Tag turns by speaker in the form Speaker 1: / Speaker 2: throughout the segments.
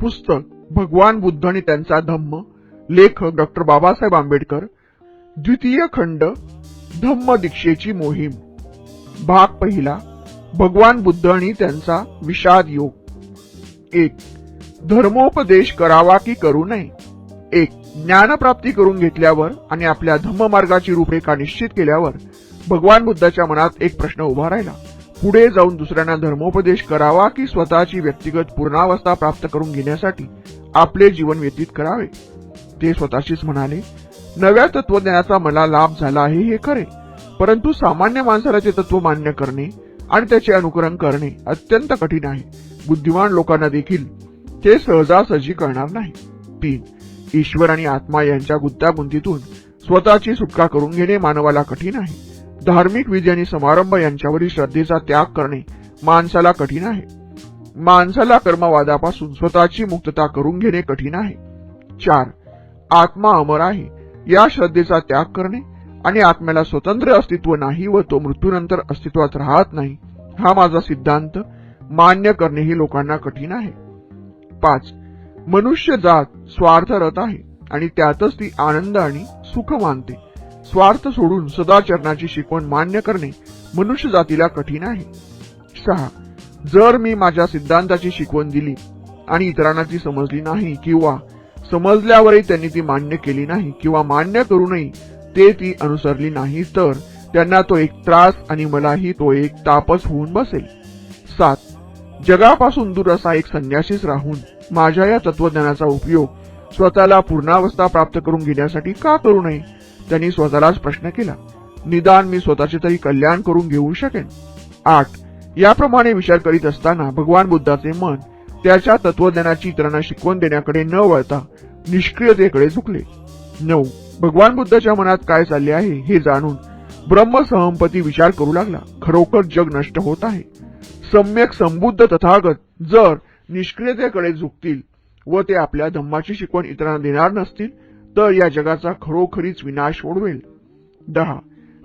Speaker 1: पुस्तक भगवान बुद्ध आणि त्यांचा धम्म लेखक डॉक्टर बाबासाहेब आंबेडकर द्वितीय खंड धम्म दीक्षेची मोहीम. भाग पहिला भगवान बुद्ध आणि त्यांचा विषाद योग. एक धर्मोपदेश करावा की करू नये? एक ज्ञानप्राप्ती करून घेतल्यावर आणि आपल्या धम्म मार्गाची रूपरेखा निश्चित केल्यावर भगवान बुद्धाच्या मनात एक प्रश्न उभा राहिला. पुढे जाऊन दुसऱ्यांना धर्मोपदेश करावा की स्वतःची व्यक्तिगत पूर्णावस्था प्राप्त करून घेण्यासाठी आपले जीवन व्यतीत करावे? ते स्वतःशीच म्हणाले नव्या तत्वज्ञानाचा मला लाभ झाला आहे हे खरे परंतु सामान्य माणसाला ते तत्व मान्य करणे आणि त्याचे अनुकरण करणे अत्यंत कठीण आहे. बुद्धिमान लोकांना देखील ते सहजासहजी करणार नाही. तीन ईश्वर आणि आत्मा यांच्या गुंतागुंतीतून स्वतःची सुटका करून घेणे मानवाला कठीण आहे. धार्मिक विधी आणि समारंभ यांच्यावरील श्रद्धेचा त्याग करणे माणसाला कठीण आहे. माणसाला कर्मवादापासून स्वतःची मुक्तता करून घेणे कठीण आहे. चार आत्मा अमर आहे. या श्रद्धेचा त्याग करणे आणि आत्म्याला स्वतंत्र अस्तित्व नाही व तो मृत्यूनंतर अस्तित्वात राहत नाही हा माझा सिद्धांत. मान्य करणे ही लोकांना कठीण आहे. पाच मनुष्य जात स्वार्थरत आहे आणि त्यातच ती आनंद आणि सुख मानते. स्वार्थ सोडून सदाचरणाची शिकवण मान्य करणे मनुष्य जातीला कठीण आहे. सहा. जर मी माझ्या सिद्धांताची शिकवण दिली आणि इतरांना ती समजली नाही किंवा समजल्यावरही त्यांनी ती मान्य केली नाही किंवा मान्य करूनही ते ती अनुसरली नाही तर त्यांना तो एक त्रास आणि मलाही तो एक तापच होऊन बसेल. सात. जगापासून दूर असा एक संन्यासीच राहून माझ्या या तत्वज्ञानाचा उपयोग स्वतःला पूर्णावस्था प्राप्त करून घेण्यासाठी का करू नये? त्यांनी स्वतःलाच प्रश्न केला. निदान मी स्वतःचे तरी कल्याण करून घेऊ शकेन? आठ. याप्रमाणे विचार करीत असताना भगवान बुद्धाचे मन त्याच्या तत्वज्ञानाची इतरांना शिकवण देण्याकडे न वळता निष्क्रियतेकडे झुकले. नऊ. भगवान बुद्धाच्या मनात काय चालले आहे हे जाणून ब्रह्मसहमपती विचार करू लागला. खरोखर जग नष्ट होत आहे. सम्यक संबुद्ध तथागत जर निष्क्रियतेकडे झुकतील व ते आपल्या धम्माची शिकवण इतरांना देणार नसतील तर या जगाचा खरोखरीच विनाश ओढवेल दहा.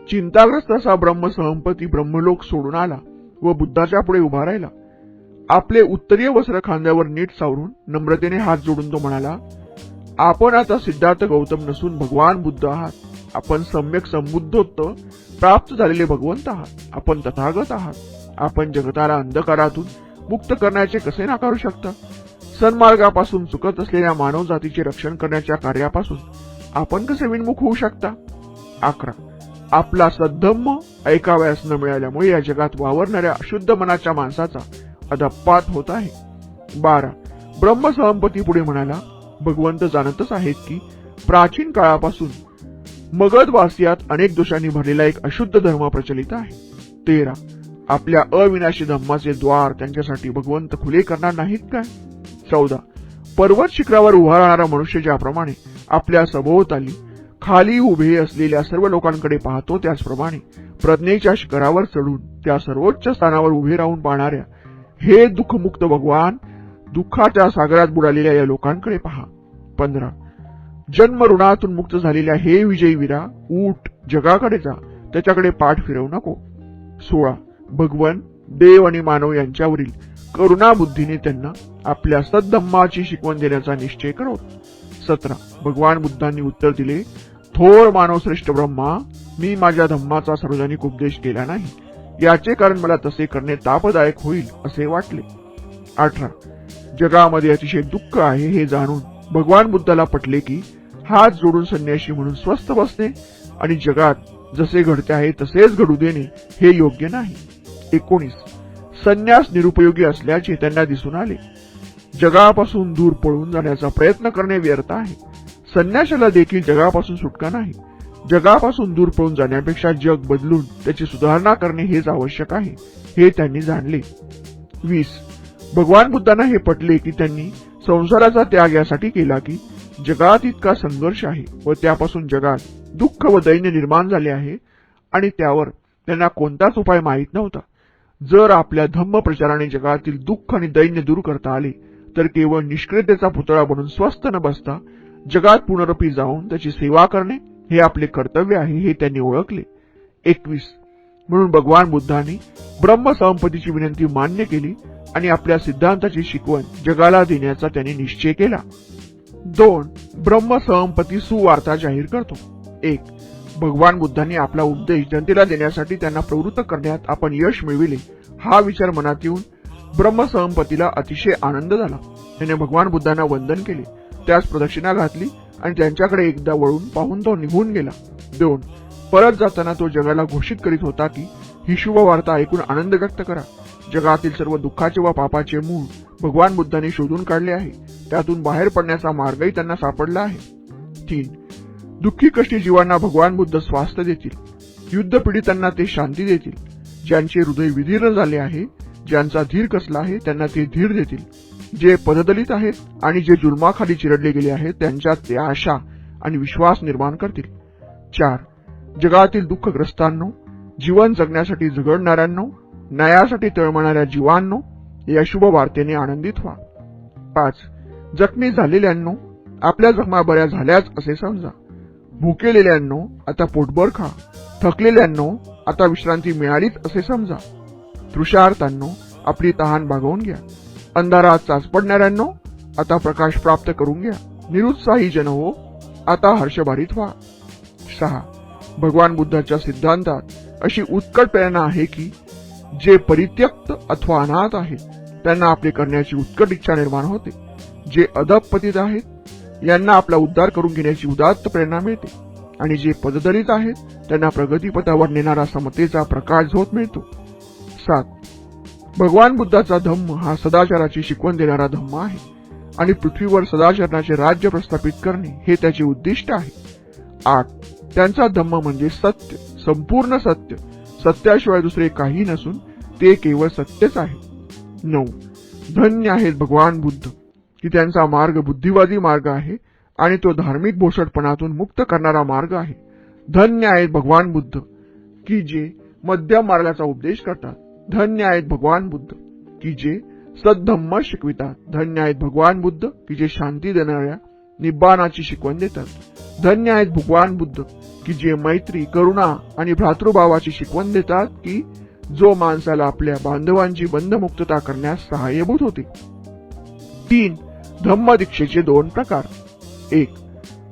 Speaker 1: चिंताग्रस्त असा ब्रह्मसहंपती ब्रह्मलोक सोडून आला व बुद्धाच्या पुढे उभा राहिला. आपले उत्तरीय वस्त्र खांद्यावर नीट सावरून नम्रतेने हात जोडून तो म्हणाला आपण आता सिद्धार्थ गौतम नसून भगवान बुद्ध आहात. आपण सम्यक संबुद्धोत्त प्राप्त झालेले भगवंत आहात. आपण तथागत आहात. आपण जगताला अंधकारातून मुक्त करण्याचे कसे नाकारू शकता? सन्मार्गापासून चुकत असलेल्या मानव जातीचे रक्षण करण्याच्या कार्यापासून आपण कसे विनमुख होऊ शकता? अकरा. आपला सद्धम्म ऐकावयास न मिळाल्यामुळे या जगात वावरणाऱ्या अशुद्ध मनाच्या माणसाचा अधपात होत आहे. बारा. ब्रह्मसहमपती पुढे म्हणाला भगवंत जाणतच आहेत की प्राचीन काळापासून मगधवासियात अनेक दोषांनी भरलेला एक अशुद्ध धर्म प्रचलित आहे. तेरा. आपल्या अविनाशी धम्माचे द्वार त्यांच्यासाठी भगवंत खुले करणार नाहीत काय? चौदा. पर्वत शिखरावर उभा राहणारा मनुष्य ज्याप्रमाणे आपल्या सभोवताली खाली उभे असलेल्या सर्व लोकांकडे पाहतो त्याचप्रमाणे प्रज्ञेच्या शिखरावर चढून त्या सर्वोच्च स्थानावर उभे राहून पाहणाऱ्या हे दुःखमुक्त भगवान दुःखाच्या सागरात बुडालेल्या या लोकांकडे पहा. पंधरा. जन्म ऋणातून मुक्त झालेल्या हे विजयी विरा ऊट जगाकडे जा त्याच्याकडे पाठ फिरवू नको. सोळा. भगवन देव आणि मानव यांच्यावरील करुणा बुद्धीने त्यांना आपल्या सद्धम्माची शिकवण देण्याचा निश्चय करो सतरा. भगवान बुद्धांनी उत्तर दिले थोर मानवश्रेष्ठ ब्रह्मा मी माझ्या धम्माचा सार्वजनिक उपदेश केला नाही. याचे कारण मला तसे करणे तापदायक होईल असे वाटले. अठरा. जगामध्ये अतिशय दुःख आहे हे जाणून भगवान बुद्धाला पटले की हात जोडून संन्याशी म्हणून स्वस्थ बसणे आणि जगात जसे घडते आहे तसेच घडू देणे हे योग्य नाही. एकोणीस. संन्यास निरुपयोगी असल्याचे त्यांना दिसून आले. जगापासून दूर पळून जाण्याचा प्रयत्न करणे व्यर्थ आहे. संन्याशाला देखील जगापासून सुटका नाही. जगापासून दूर पळून जाण्यापेक्षा जग बदलून त्याची सुधारणा करणे हेच आवश्यक आहे हे त्यांनी जाणले. वीस. भगवान बुद्धांना हे पटले की त्यांनी संसाराचा त्याग यासाठी केला की जगात इतका संघर्ष आहे व त्यापासून जगात दुःख व दैन्य निर्माण झाले आहे आणि त्यावर त्यांना कोणताच उपाय माहीत नव्हता. जर आपल्या धम्म प्रचाराने जगातील दुःख आणि दैन्य दूर करता आले तर केवळ निष्क्रियतेचा पुतळा बनून स्वस्थ न बसता जगात पुनरपी जाऊन त्याची सेवा करणे हे आपले कर्तव्य आहे हे त्यांनी ओळखले. एकवीस. म्हणून भगवान बुद्धांनी ब्रह्मसंपत्तीची विनंती मान्य केली आणि आपल्या सिद्धांताची शिकवण जगाला देण्याचा त्यांनी निश्चय केला. दोन. ब्रह्म सुवार्ता जाहीर करतो. एक. भगवान बुद्धांनी आपला उपदेश जनतेला देण्यासाठी त्यांना प्रवृत्त करण्यात आपण यश मिळविले हा विचार मनात येऊन ब्रह्मसहमपतीला अतिशय आनंद झाला. त्याने भगवान बुद्धांना वंदन केले. त्यास प्रदक्षिणा घातली आणि त्यांच्याकडे एकदा वळून पाहून तो निघून गेला. दोन परत जाताना तो जगाला घोषित करीत होता की ही शुभ वार्ता ऐकून आनंद व्यक्त करा. जगातील सर्व दुःखाचे व पापाचे मूळ भगवान बुद्धांनी शोधून काढले आहे. त्यातून बाहेर पडण्याचा मार्गही त्यांना सापडला आहे. तीन दुःखी कष्टी जीवांना भगवान बुद्ध स्वास्थ्य देतील. युद्ध पीडितांना ते शांती देतील. ज्यांचे हृदय विधीर्ण झाले आहे ज्यांचा धीर कसला आहे त्यांना ते धीर देतील. जे पददलित आहेत आणि जे जुलमाखाली चिरडले गेले आहेत त्यांच्यात ते आशा आणि विश्वास निर्माण करतील. चार जगातील दुःखग्रस्तांनो जीवन जगण्यासाठी झगडणाऱ्यांनो न्यायासाठी तळमळणाऱ्या जीवांनो या शुभ वार्तेने आनंदित व्हा. पाच जखमी झालेल्यांनो आपल्या जखमा बऱ्या झाल्याच असे समजा. भुकेलेल्यांनो आता पोटभर खा. थकलेल्यांनो आता विश्रांती मिळालीच असे समजा. तृषार्थांनो आपली तहान भागवून घ्या. अंधारात चाचपडणाऱ्यांनो आता प्रकाश प्राप्त करून घ्या. निरुत्साही जन हो आता हर्षभारित व्हा. सहा. भगवान बुद्धाच्या सिद्धांतात अशी उत्कट प्रेरणा आहे की जे परित्यक्त अथवा अनाथ आहेत त्यांना आपले करण्याची उत्कट इच्छा निर्माण होते. जे अधपतीत आहेत यांना आपला उद्धार करून घेण्याची उदात्त प्रेरणा मिळते. आणि जे पददलित आहेत त्यांना प्रगतीपथावर नेणारा समतेचा प्रकाश झोत मिळतो. सात. भगवान बुद्धाचा धम्म हा सदाचाराची शिकवण देणारा धम्म आहे आणि पृथ्वीवर सदाचरणाचे राज्य प्रस्थापित करणे हे त्याचे उद्दिष्ट आहे. आठ. त्यांचा धम्म म्हणजे सत्य संपूर्ण सत्य. सत्याशिवाय दुसरे काही नसून ते केवळ सत्यच आहे. नऊ. धन्य आहेत भगवान बुद्ध की त्यांचा मार्ग बुद्धिवादी मार्ग आहे आणि तो धार्मिक भोसटपणातून मुक्त करणारा मार्ग आहे. धन्य आहेत भगवान बुद्ध की जे मध्यम मार्गाचा उपदेश करतात. धन्य आहेत भगवान बुद्ध की जे सद्धम्म शिकवितात. धन्य आहेत भगवान बुद्ध की जे शांती देणाऱ्या निब्बाणाची शिकवण देतात. धन्य आहेत भगवान बुद्ध की जे मैत्री करुणा आणि भ्रातृभावाची शिकवण देतात की जो माणसाला आपल्या बांधवांची बंधमुक्तता करण्यास सहाय्यभूत होते. तीन धम्मदीक्षेचे दोन प्रकार. एक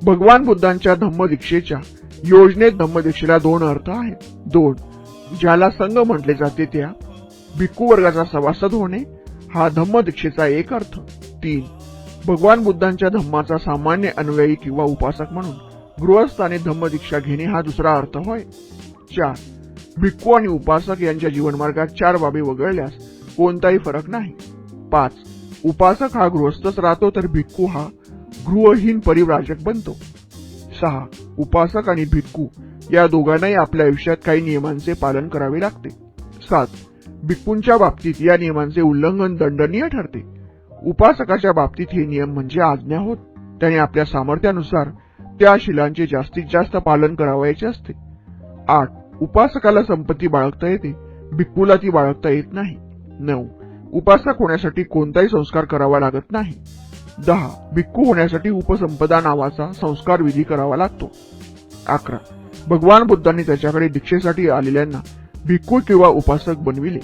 Speaker 1: भगवान बुद्धांच्या धम्मदीक्षेच्या योजनेत धम्मदीक्षेला दोन अर्थ आहेत. दोन ज्याला संघ म्हटले जाते त्या भिक्खू वर्गाचा सभासद होणे हा धम्म दीक्षेचा एक अर्थ. तीन भगवान बुद्धांच्या धम्माचा सामान्य अन्वयी किंवा उपासक म्हणून गृहस्थाने धम्मदीक्षा घेणे हा दुसरा अर्थ होय. चार भिक्खू आणि उपासक यांच्या जीवनमार्गात चार बाबी वगळल्यास कोणताही फरक नाही. पाच उपासक हा गृहस्थच राहतो तर भिक्खू हा गृहहीन परिव्राजक बनतो. सहा उपासक आणि भिक्खू या दोघांनाही आपल्या आयुष्यात काही नियमांचे पालन करावे लागते. सात भिक्खूंच्या बाबतीत या नियमांचे उल्लंघन दंडनीय ठरते. उपासकाच्या बाबतीत हे नियम म्हणजे आज्ञा होत त्याने आपल्या सामर्थ्यानुसार त्या शिलांचे जास्तीत जास्त पालन करावायचे असते. आठ उपासकाला संपत्ती बाळगता येते भिक्खूला ती बाळगता येत नाही. नऊ उपासक होण्यासाठी कोणताही संस्कार करावा लागत नाही. दहा भिक्खू होण्यासाठी उपसंपदा नावाचा संस्कार विधी करावा लागतो. अकरा. भगवान बुद्धांनी त्याच्याकडे दीक्षेसाठी आलेल्यांना भिक्खू किंवा उपासक बनविले.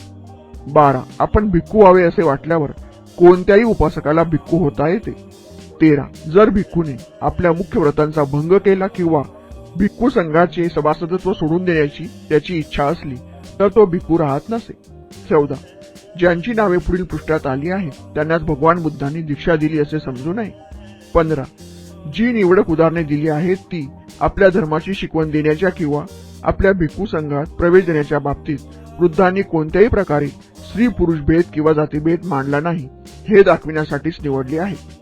Speaker 1: बारा. आपण भिक्खू व्हावे असे वाटल्यावर कोणत्याही उपासकाला भिक्खू होता येते. तेरा. जर भिक्खूने आपल्या मुख्य व्रतांचा भंग केला किंवा भिक्खू संघाचे सभासदत्व सोडून देण्याची त्याची इच्छा असली तर तो भिक्खू राहत नसे. चौदा. ज्यांची नावे पुढील पृष्ठात आली आहेत त्यांनाच भगवान बुद्धांनी दीक्षा दिली असे समजू नये. पंधरा. जी निवडक उदाहरणे दिली आहेत ती आपल्या धर्माची शिकवण देण्याच्या किंवा आपल्या भिक्खू संघात प्रवेश देण्याच्या बाबतीत वृद्धांनी कोणत्याही प्रकारे स्त्री पुरुष भेद किंवा जातीभेद मांडला नाही हे दाखविण्यासाठीच निवडली आहे.